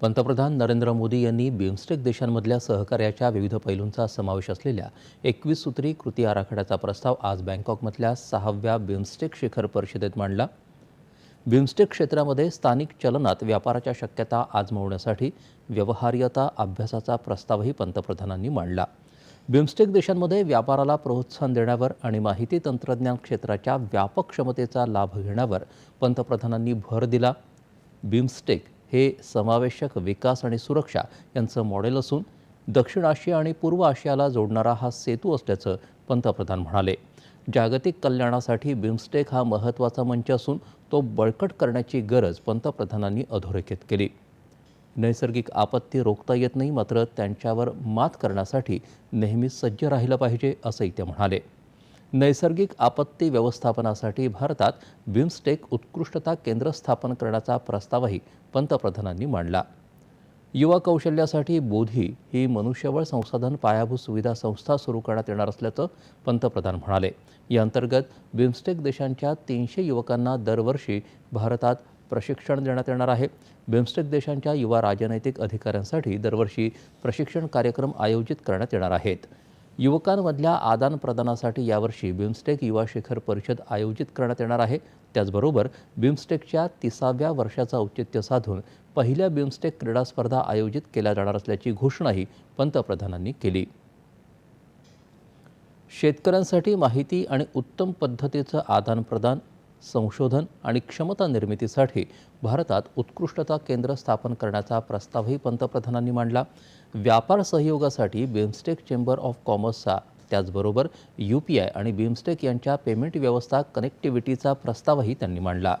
पंतप्रधान नरेंद्र मोदी यांनी बिमस्टेक देशांमधल्या सहकार्याच्या विविध पैलूंचा समावेश असलेल्या एकवीस सूत्री कृती आराखड्याचा प्रस्ताव आज बँकॉकमधल्या सहाव्या बिमस्टेक शिखर परिषदेत मांडला. बिमस्टेक क्षेत्रामध्ये स्थानिक चलनात व्यापाराच्या शक्यता आजमावण्यासाठी व्यवहार्यता अभ्यासाचा प्रस्तावही पंतप्रधानांनी मांडला. बिमस्टेक देशांमध्ये व्यापाराला प्रोत्साहन देण्यावर आणि माहिती तंत्रज्ञान क्षेत्राच्या व्यापक क्षमतेचा लाभ घेण्यावर पंतप्रधानांनी भर दिला. बिमस्टेक हे समावेशक विकास आणि सुरक्षा यांचं मॉडेल असून दक्षिण आशिया आणि पूर्व आशियाला जोडणारा हा सेतू असल्याचं पंतप्रधान म्हणाले. जागतिक कल्याणासाठी बिमस्टेक हा महत्त्वाचा मंच असून तो बळकट करण्याची गरज पंतप्रधानांनी अधोरेखित केली. नैसर्गिक आपत्ती रोखता येत नाही मात्र त्यांच्यावर मात करण्यासाठी नेहमी सज्ज राहिलं पाहिजे असंही ते म्हणाले. नैसर्गिक आपत्ती व्यवस्थापनासाठी भारतात बिमस्टेक उत्कृष्टता केंद्र स्थापन करण्याचा प्रस्तावही पंतप्रधानांनी मांडला. युवा कौशल्यासाठी बोधी ही मनुष्यबळ संसाधन पायाभूत सुविधा संस्था सुरू करण्यात येणार असल्याचं पंतप्रधान म्हणाले. या अंतर्गत बिमस्टेक देशांच्या तीनशे युवकांना दरवर्षी भारतात प्रशिक्षण देण्यात येणार आहे. बिमस्टेक देशांच्या युवा राजनैतिक अधिकाऱ्यांसाठी दरवर्षी प्रशिक्षण कार्यक्रम आयोजित करण्यात येणार आहेत. युवकांमधल्या आदानप्रदानासाठी यावर्षी बिमस्टेक युवा शिखर परिषद आयोजित करण्यात येणार आहे. त्याचबरोबर बिमस्टेकच्या तिसाव्या वर्षाचं औचित्य साधून पहिल्या बिमस्टेक क्रीडा स्पर्धा आयोजित केल्या जाणार असल्याची घोषणाही पंतप्रधानांनी केली. शेतकऱ्यांसाठी माहिती आणि उत्तम पद्धतीचं आदानप्रदान संशोधन आणि क्षमता निर्मितीसाठी भारतात उत्कृष्टता केंद्र स्थापन करण्याचा प्रस्तावही पंतप्रधानांनी मांडला. व्यापार सहयोगासाठी बिमस्टेक चेंबर ऑफ कॉमर्सचा त्याचबरोबर यू पी आय आणि बिमस्टेक यांच्या पेमेंट व्यवस्था कनेक्टिव्हिटीचा प्रस्तावही त्यांनी मांडला.